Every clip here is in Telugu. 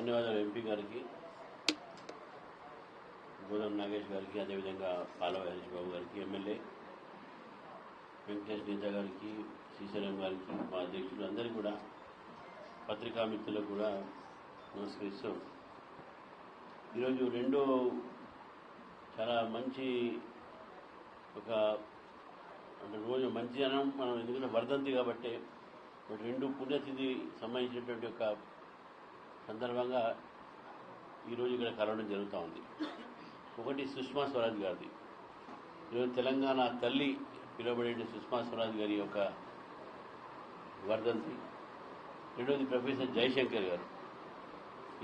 ధన్యవాదాలు ఎంపీ గారికి. గోదాం నాగేష్ గారికి అదేవిధంగా పాలవ హరీష్ బాబు గారికి ఎమ్మెల్యే. వెంకటేష్ నేత గారికి శ్రీశైలం గారికి మా అధ్యక్షులు అందరికీ కూడా పత్రికా మిత్రులకు కూడా నమస్కరిస్తూ. ఈరోజు రెండో చాలా మంచి ఒక అంటే రోజు మంచి జనం మనం ఎందుకంటే వర్ధంతి కాబట్టి ఒక రెండు పుణ్యతిథి సంబంధించినటువంటి ఒక సందర్భంగా ఈరోజు ఇక్కడ కలవడం జరుగుతూ ఉంది. ఒకటి సుష్మా స్వరాజ్ గారిది. ఈరోజు తెలంగాణ తల్లి పిలువబడే సుష్మా స్వరాజ్ గారి యొక్క వర్ధంతి. రెండోది ప్రొఫెసర్ జయశంకర్ గారు.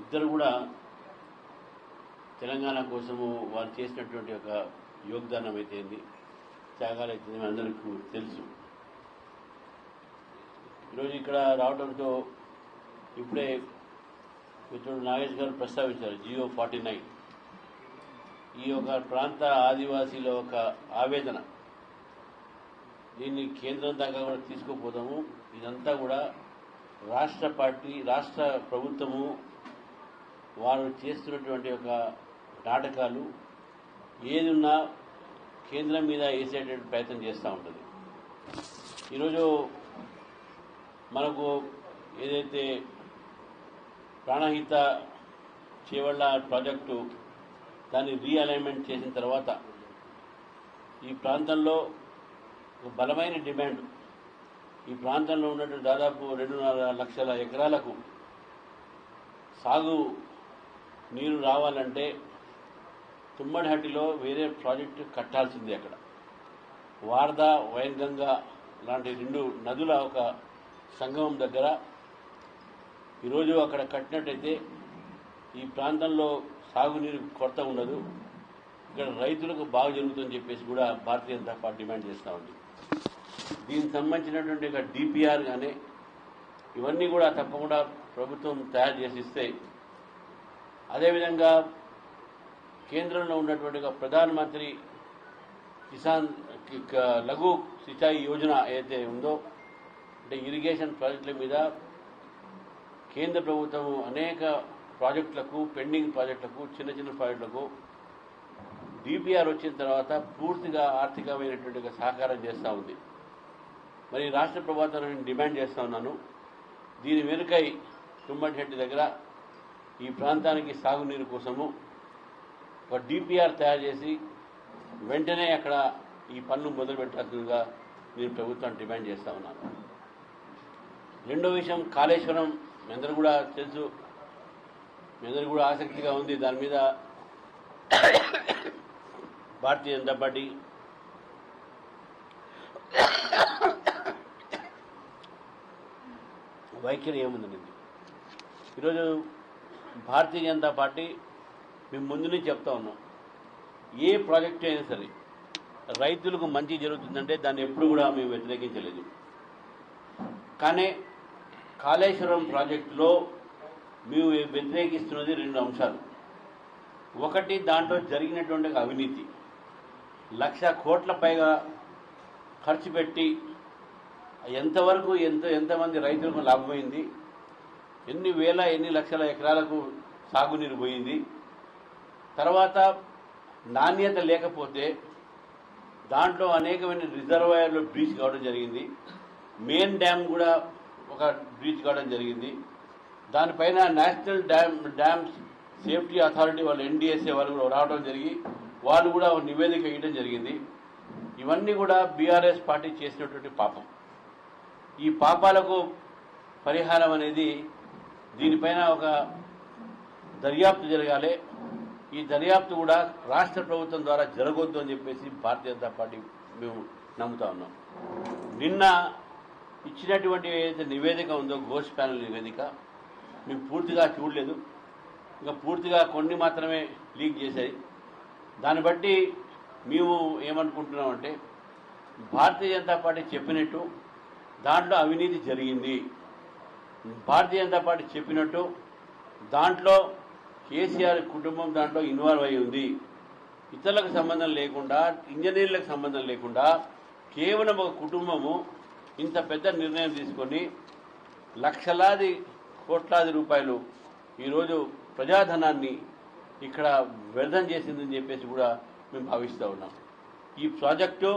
ఇద్దరు కూడా తెలంగాణ కోసము వారు చేసినటువంటి ఒక యోగదానం అయితేంది త్యాగాలు అయితే అందరికీ తెలుసు. ఈరోజు ఇక్కడ రావడంతో ఇప్పుడే మిత్రుడు నాగేష్ గారు ప్రస్తావించారు. G O forty nine. ఈ యొక్క ప్రాంత ఆదివాసీల ఒక ఆవేదన. దీన్ని కేంద్రం దాకా కూడా తీసుకుపోతాము ఇదంతా కూడా రాష్ట్ర పార్టీ రాష్ట్ర ప్రభుత్వము వారు చేస్తున్నటువంటి ఒక నాటకాలు. ఏదున్నా కేంద్రం మీద వేసేటువంటి ప్రయత్నం చేస్తూ ఉంటుంది. ఈరోజు మనకు ఏదైతే ప్రాణహిత చేవళ్ళ ప్రాజెక్టు దాన్ని రీఅలైన్మెంట్ చేసిన తర్వాత ఈ ప్రాంతంలో ఒక బలమైన డిమాండ్. ఈ ప్రాంతంలో ఉన్నటువంటి దాదాపు రెండున్నర లక్షల ఎకరాలకు సాగు నీరు రావాలంటే తుమ్మడిహట్టిలో వేరే ప్రాజెక్టు కట్టాల్సింది అక్కడ. వారద వైన్గంగా లాంటి రెండు నదుల ఒక సంగమం దగ్గర ఈరోజు అక్కడ కట్టినట్టయితే ఈ ప్రాంతంలో సాగునీరు కొరత ఉండదు ఇక్కడ రైతులకు బాగా జరుగుతుందని చెప్పేసి కూడా భారతీయ జనతా పార్టీ డిమాండ్ చేస్తూ ఉంది. దీనికి సంబంధించినటువంటి ఒక డిపిఆర్ కానీ ఇవన్నీ కూడా తప్పకుండా ప్రభుత్వం తయారు చేసి ఇస్తే అదేవిధంగా కేంద్రంలో ఉన్నటువంటి ప్రధానమంత్రి కిసాన్ కి- లఘు సిచాయి యోజన ఏదైతే ఉందో అంటే ఇరిగేషన్ ప్రాజెక్టుల మీద కేంద్ర ప్రభుత్వం అనేక ప్రాజెక్టులకు పెండింగ్ ప్రాజెక్టులకు చిన్న చిన్న ప్రాజెక్టులకు డిపిఆర్ వచ్చిన తర్వాత పూర్తిగా ఆర్థికమైనటువంటి సహకారం చేస్తూ ఉంది. మరి రాష్ట్ర ప్రభుత్వం నేను డిమాండ్ చేస్తా ఉన్నాను. దీని వెనుకై తుమ్మటిహెట్టి దగ్గర ఈ ప్రాంతానికి సాగునీరు కోసము ఒక డిపిఆర్ తయారు చేసి వెంటనే అక్కడ ఈ పనులు మొదలు పెట్టాల్సిందిగా నేను ప్రభుత్వాన్ని డిమాండ్ చేస్తా ఉన్నాను. రెండో విషయం కాళేశ్వరం మీ అందరూ కూడా తెలుసు. మీ అందరూ కూడా ఆసక్తిగా ఉంది. దాని మీద భారతీయ జనతా పార్టీ వైఖరి ఏముందండి? ఈరోజు భారతీయ జనతా పార్టీ మేము ముందు నుంచి చెప్తా ఉన్నాం. ఏ ప్రాజెక్ట్ అయినా సరే రైతులకు మంచి జరుగుతుందంటే దాన్ని ఎప్పుడు కూడా మేము వ్యతిరేకించలేదు. కానీ కాళేశ్వరం ప్రాజెక్టులో మేము వ్యతిరేకిస్తున్నది రెండు అంశాలు. ఒకటి దాంట్లో జరిగినటువంటి అవినీతి. లక్ష కోట్ల పైగా ఖర్చు పెట్టి ఎంతవరకు ఎంత ఎంతమంది రైతులకు లాభమైంది ఎన్ని వేల ఎన్ని లక్షల ఎకరాలకు సాగునీరు పోయింది. తర్వాత నాణ్యత లేకపోతే దాంట్లో అనేకమైన రిజర్వాయర్లు బ్రీచ్ కావడం జరిగింది. మెయిన్ డ్యామ్ కూడా ఒక బ్రీచ్ కావడం జరిగింది. దానిపైన national dam dams safety authority వాళ్ళు ఎన్డీఎస్ఏ వాళ్ళు కూడా రావడం జరిగి వాళ్ళు కూడా నివేదిక ఇవ్వడం జరిగింది. ఇవన్నీ కూడా బీఆర్ఎస్ పార్టీ చేసినటువంటి పాపం. ఈ పాపాలకు పరిహారం అనేది దీనిపైన ఒక దర్యాప్తు జరగాలి. ఈ దర్యాప్తు కూడా రాష్ట్ర ప్రభుత్వం ద్వారా జరగొద్దు అని చెప్పేసి భారతీయ జనతా పార్టీ మేము నమ్ముతా ఉన్నాం. నిన్న ఇచ్చినటువంటి ఏదైతే నివేదిక ఉందో గోస్ ప్యానల్ నివేదిక మేము పూర్తిగా చూడలేదు. ఇంకా పూర్తిగా కొన్ని మాత్రమే లీక్ చేశాయి. దాన్ని బట్టి మేము ఏమనుకుంటున్నామంటే భారతీయ జనతా పార్టీ చెప్పినట్టు దాంట్లో అవినీతి జరిగింది. భారతీయ జనతా పార్టీ చెప్పినట్టు దాంట్లో కేసీఆర్ కుటుంబం దాంట్లో ఇన్వాల్వ్ అయి ఉంది. ఇతరులకు సంబంధం లేకుండా ఇంజనీర్లకు సంబంధం లేకుండా కేవలం ఒక కుటుంబము ఇంత పెద్ద నిర్ణయం తీసుకొని లక్షలాది కోట్లాది రూపాయలు ఈరోజు ప్రజాధనాన్ని ఇక్కడ వ్యర్థం చేసిందని చెప్పేసి కూడా మేము భావిస్తూ ఉన్నాం. ఈ ప్రాజెక్టు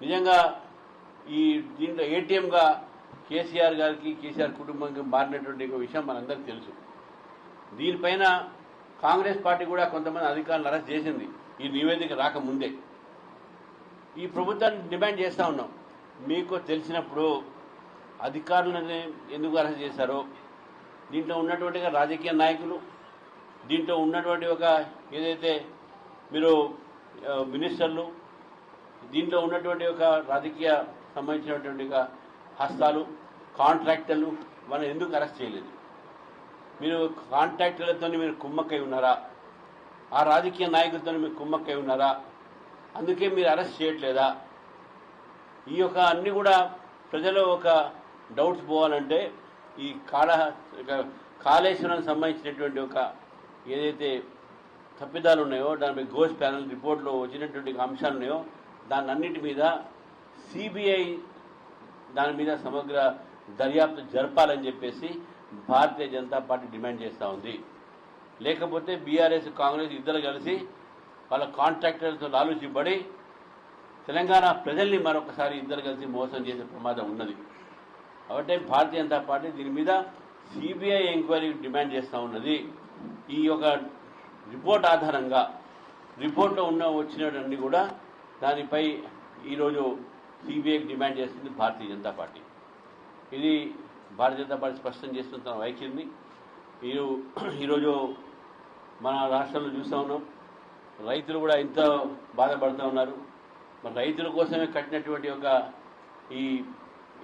నిజంగా ఈ దీంట్లో ఏటీఎంగా కేసీఆర్ గారికి కేసీఆర్ కుటుంబానికి మారినటువంటి ఒక విషయం మనందరికీ తెలుసు. దీనిపైన కాంగ్రెస్ పార్టీ కూడా కొంతమంది అధికారులను అరెస్ట్ చేసింది. ఈ నివేదిక రాకముందే. ఈ ప్రభుత్వాన్ని డిమాండ్ చేస్తూ ఉన్నాం. మీకు తెలిసినప్పుడు అధికారులను ఎందుకు అరెస్ట్ చేశారో దీంట్లో ఉన్నటువంటి రాజకీయ నాయకులు దీంట్లో ఉన్నటువంటి ఒక ఏదైతే మీరు మినిస్టర్లు దీంట్లో ఉన్నటువంటి ఒక రాజకీయ సంబంధించినటువంటి హస్తాలు కాంట్రాక్టర్లు మనం ఎందుకు అరెస్ట్ చేయలేదు? మీరు కాంట్రాక్టర్లతో మీరు కుమ్మక్కై ఉన్నారా? ఆ రాజకీయ నాయకులతో మీరు కుమ్మక్కై ఉన్నారా? అందుకే మీరు అరెస్ట్ చేయట్లేదా? ఈ యొక్క అన్ని కూడా ప్రజలు ఒక డౌట్స్ పోవాలంటే ఈ కాళ కాళేశ్వరం సంబంధించినటువంటి ఒక ఏదైతే తప్పిదాలు ఉన్నాయో దానిపై గోస్ ప్యానల్ రిపోర్ట్లో వచ్చినటువంటి అంశాలు ఉన్నాయో దాని అన్నిటి మీద సిబిఐ దాని మీద సమగ్ర దర్యాప్తు జరపాలని చెప్పేసి భారతీయ జనతా పార్టీ డిమాండ్ చేస్తూ ఉంది. లేకపోతే బీఆర్ఎస్ కాంగ్రెస్ ఇద్దరు కలిసి వాళ్ళ కాంట్రాక్టర్లతో ఆలోచించబడి తెలంగాణ ప్రజల్ని మరొకసారి ఇద్దరు కలిసి మోసం చేసే ప్రమాదం ఉన్నది. కాబట్టి భారతీయ జనతా పార్టీ దీని మీద సిబిఐ ఎంక్వైరీ డిమాండ్ చేస్తూ ఉన్నది. ఈ యొక్క రిపోర్ట్ ఆధారంగా రిపోర్ట్లో ఉన్న వచ్చినవన్నీ కూడా దానిపై ఈరోజు సిబిఐకి డిమాండ్ చేస్తుంది భారతీయ జనతా పార్టీ. ఇది భారతీయ జనతా పార్టీ స్పష్టం చేస్తున్న తన వైఖరిని. మీరు ఈరోజు మన రాష్ట్రంలో చూస్తూ ఉన్నాం. రైతులు కూడా ఇంత బాధపడుతూ ఉన్నారు. మరి రైతుల కోసమే కట్టినటువంటి ఒక ఈ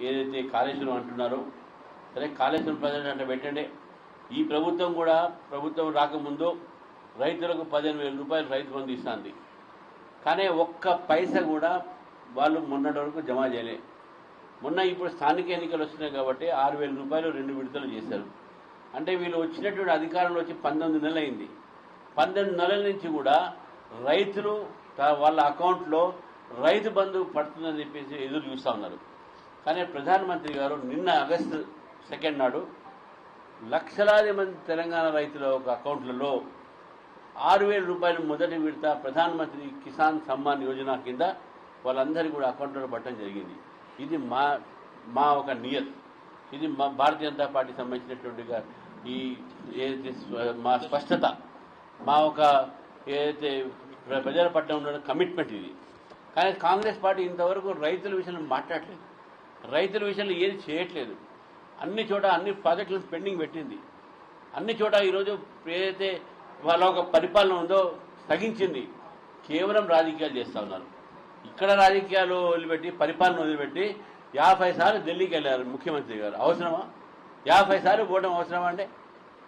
ఏదైతే కాళేశ్వరం అంటున్నారో సరే కాళేశ్వరం ప్రజలు అంటే పెట్టండి. ఈ ప్రభుత్వం కూడా ప్రభుత్వం రాకముందు రైతులకు పదిహేను వేల రూపాయలు రైతు బంధు ఇస్తుంది. కానీ ఒక్క పైస కూడా వాళ్ళు మొన్నటి వరకు జమ చేయలే. మొన్న ఇప్పుడు స్థానిక ఎన్నికలు వస్తున్నాయి కాబట్టి ఆరు వేల రూపాయలు రెండు విడతలు చేశారు. అంటే వీళ్ళు వచ్చినటువంటి అధికారంలో వచ్చి పంతొమ్మిది నెలలు అయింది పంతొమ్మిది నెలల నుంచి కూడా రైతులు వాళ్ళ అకౌంట్లో రైతు బంధు పడుతుందని చెప్పేసి ఎదురు చూస్తూ ఉన్నారు. కానీ ప్రధానమంత్రి గారు నిన్న ఆగస్టు సెకండ్ నాడు లక్షలాది మంది తెలంగాణ రైతుల ఒక అకౌంట్లలో ఆరు వేల రూపాయలు మొదటి విడత ప్రధానమంత్రి కిసాన్ సమ్మాన్ యోజన కింద వాళ్ళందరికీ కూడా అకౌంట్లో పట్టడం జరిగింది. ఇది మా మా ఒక నియత్. ఇది మా భారతీయ జనతా పార్టీ సంబంధించినటువంటి ఈ ఏదైతే మా స్పష్టత మా ఒక ఏదైతే ప్ర- ప్రజల పట్ల ఉన్న కమిట్మెంట్ ఇది. కానీ కాంగ్రెస్ పార్టీ ఇంతవరకు రైతుల విషయంలో మాట్లాడలేదు. రైతుల విషయంలో ఏది చేయట్లేదు. అన్ని చోట అన్ని ప్రాజెక్టులను పెండింగ్ పెట్టింది. అన్ని చోట ఈరోజు ఏదైతే వాళ్ళ ఒక పరిపాలన ఉందో తగ్గించింది. కేవలం రాజకీయాలు చేస్తూ ఉన్నారు. ఇక్కడ రాజకీయాలు వదిలిపెట్టి పరిపాలన వదిలిపెట్టి యాభై సార్లు ఢిల్లీకి వెళ్ళారు ముఖ్యమంత్రి గారు. అవసరమా? యాభై సార్లు పోవడం అవసరమా అంటే?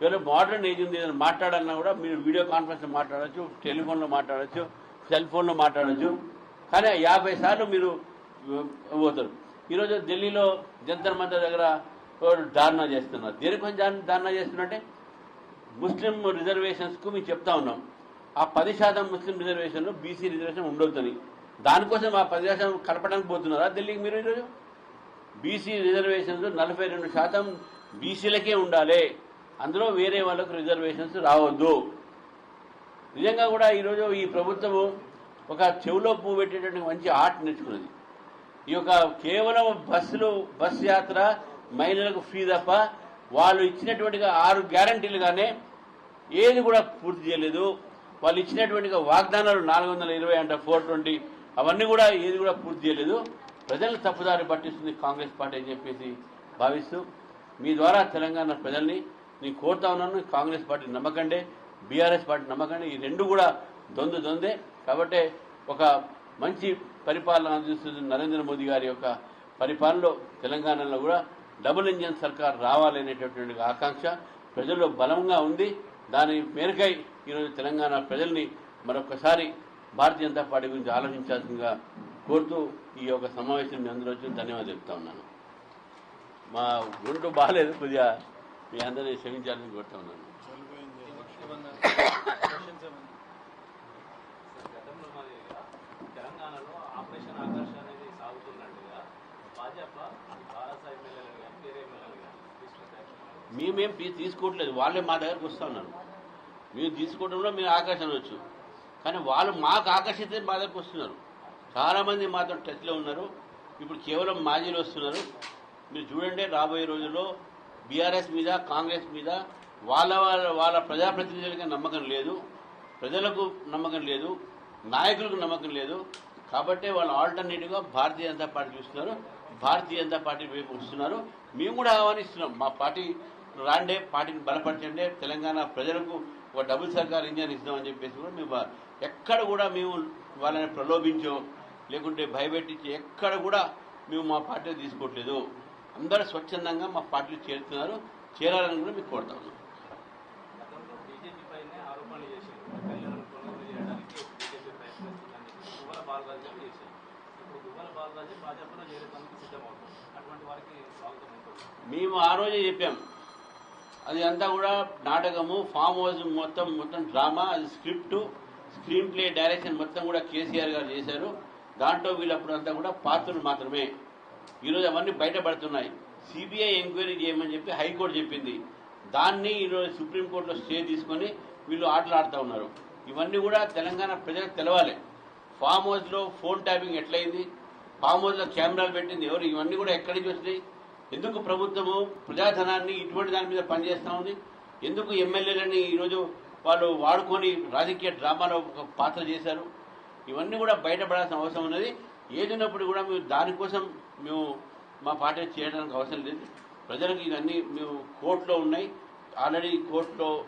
వేరే మోడర్న్ ఏజ్ ఉంది. ఏదైనా మాట్లాడాలన్నా కూడా మీరు వీడియో కాన్ఫరెన్స్లో మాట్లాడచ్చు టెలిఫోన్లో మాట్లాడచ్చు సెల్ ఫోన్లో మాట్లాడచ్చు. కానీ యాభై సార్లు మీరు పోతారు. ఈరోజు ఢిల్లీలో జంతర్ మంతర్ దగ్గర ధారణ చేస్తున్నారు. దేనికొని ధారణ- ధారణ చేస్తున్నారంటే ముస్లిం రిజర్వేషన్స్కు మేము చెప్తా ఉన్నాం. ఆ పది శాతం ముస్లిం రిజర్వేషన్లు బీసీ రిజర్వేషన్ ఉండొద్దని. దానికోసం ఆ పది శాతం కలపడానికి పోతున్నారా ఢిల్లీకి మీరు ఈరోజు? బీసీ రిజర్వేషన్స్ నలభై రెండు శాతం బీసీలకే ఉండాలి. అందులో వేరే వాళ్ళకు రిజర్వేషన్స్ రావద్దు. నిజంగా కూడా ఈరోజు ఈ ప్రభుత్వము ఒక చెవిలో పువ్వు పెట్టేటువంటి మంచి ఆర్ట్ నేర్చుకున్నది. ఈ యొక్క కేవలం బస్సులు బస్ యాత్ర మహిళలకు ఫ్రీ తప్ప వాళ్ళు ఇచ్చినటువంటిగా ఆరు గ్యారంటీలుగానే ఏది కూడా పూర్తి చేయలేదు. వాళ్ళు ఇచ్చినటువంటి వాగ్దానాలు నాలుగు వందల ఇరవై అంట ఫోర్ ట్వంటీ అవన్నీ కూడా ఏది కూడా పూర్తి చేయలేదు. ప్రజలను తప్పుదారి పట్టిస్తుంది కాంగ్రెస్ పార్టీ అని చెప్పేసి భావిస్తూ మీ ద్వారా తెలంగాణ ప్రజల్ని నేను కోరుతా ఉన్నాను. కాంగ్రెస్ పార్టీ నమ్మకండే బీఆర్ఎస్ పార్టీ నమ్మకండి ఈ రెండు కూడా దొందు దొందే. కాబట్టి ఒక మంచి పరిపాలన అందిస్తుంది నరేంద్ర మోదీ గారి యొక్క పరిపాలనలో తెలంగాణలో కూడా డబుల్ ఇంజన్ సర్కార్ రావాలనేటటువంటి ఆకాంక్ష ప్రజల్లో బలంగా ఉంది. దాని మేరకై ఈరోజు తెలంగాణ ప్రజల్ని మరొకసారి భారతీయ జనతా పార్టీ గురించి ఆలోచించాల్సిందిగా కోరుతూ ఈ యొక్క సమావేశం మీ అందరూ వచ్చి ధన్యవాదాలు చెప్తా ఉన్నాను. మా గుంటు బాగాలేదు కొద్దిగా మీ అందరినీ క్షమించాలని కోరుతా ఉన్నాను. మరి తెలంగాణలో ఆపరేషన్ ఆకర్ష అనేది సాగుతున్నట్టుగా భాజపా భారత ఎమ్మెల్యేలు కానీ వేరే ఎమ్మెల్యేలు కానీ మేమేం తీసుకోవట్లేదు. వాళ్ళే మా దగ్గరకు వస్తా ఉన్నారు మేము తీసుకోవడంలో మేము వచ్చు. కానీ వాళ్ళు మాకు ఆకర్షితే మా దగ్గరకు వస్తున్నారు. చాలామంది మాతో టచ్లో ఉన్నారు. ఇప్పుడు కేవలం మాజీలు వస్తున్నారు. మీరు చూడండి రాబోయే రోజుల్లో బీఆర్ఎస్ మీద కాంగ్రెస్ మీద వాళ్ళ వాళ్ళ వాళ్ళ ప్రజాప్రతినిధులకి నమ్మకం లేదు. ప్రజలకు నమ్మకం లేదు. నాయకులకు నమ్మకం లేదు. కాబట్టి వాళ్ళు ఆల్టర్నేటివ్గా భారతీయ జనతా పార్టీ చూస్తున్నారు. భారతీయ జనతా పార్టీ వైపు వస్తున్నారు. మేము కూడా ఆహ్వానిస్తున్నాం. మా పార్టీ రాండే పార్టీని బలపరచండి తెలంగాణ ప్రజలకు ఒక డబుల్ సర్కార్ ఇంజన్ ఇస్తామని చెప్పేసి కూడా మేము ఎక్కడ కూడా మేము వాళ్ళని ప్రలోభించో లేకుంటే భయపెట్టించి ఎక్కడ కూడా మేము మా పార్టీ తీసుకోవట్లేదు. అందరూ స్వచ్ఛందంగా మా పార్టీలో చేరుతున్నారు. చేరాలని కూడా మీకు కోరుతా మేము ఆ రోజే చెప్పాం. అది అంతా కూడా నాటకము ఫామ్ హౌస్ మొత్తం మొత్తం డ్రామా అది స్క్రిప్ట్ స్క్రీన్ ప్లే డైరెక్షన్ మొత్తం కూడా కేసీఆర్ గారు చేశారు. దాంట్లో వీళ్ళప్పుడు అంతా కూడా పాత్రలు మాత్రమే. ఈరోజు అవన్నీ బయటపడుతున్నాయి. సిబిఐ ఎంక్వైరీ చేయమని చెప్పి హైకోర్టు చెప్పింది. దాన్ని ఈరోజు సుప్రీంకోర్టులో స్టే తీసుకొని వీళ్ళు ఆటలు ఆడుతూ ఉన్నారు. ఇవన్నీ కూడా తెలంగాణ ప్రజలకు తెలవాలి. ఫామ్ హౌస్లో ఫోన్ ట్యాపింగ్ ఎట్లయింది? ఫామ్ హౌస్లో కెమెరాలు పెట్టింది ఎవరు? ఇవన్నీ కూడా ఎక్కడి నుంచి వచ్చినాయి ఎందుకు ప్రభుత్వము ప్రజాధనాన్ని ఇటువంటి దాని మీద పనిచేస్తూ ఉంది? ఎందుకు ఎమ్మెల్యేలని ఈరోజు వాళ్ళు వాడుకొని రాజకీయ డ్రామాలో ఒక పాత్ర చేశారు? ఇవన్నీ కూడా బయటపడాల్సిన అవసరం ఉన్నది. ఏదైనప్పుడు కూడా మేము దానికోసం మేము మా పార్టీ చేయడానికి అవసరం లేదు. ప్రజలకు ఇవన్నీ మేము కోర్టులో ఉన్నాయి. ఆల్రెడీ కోర్టులో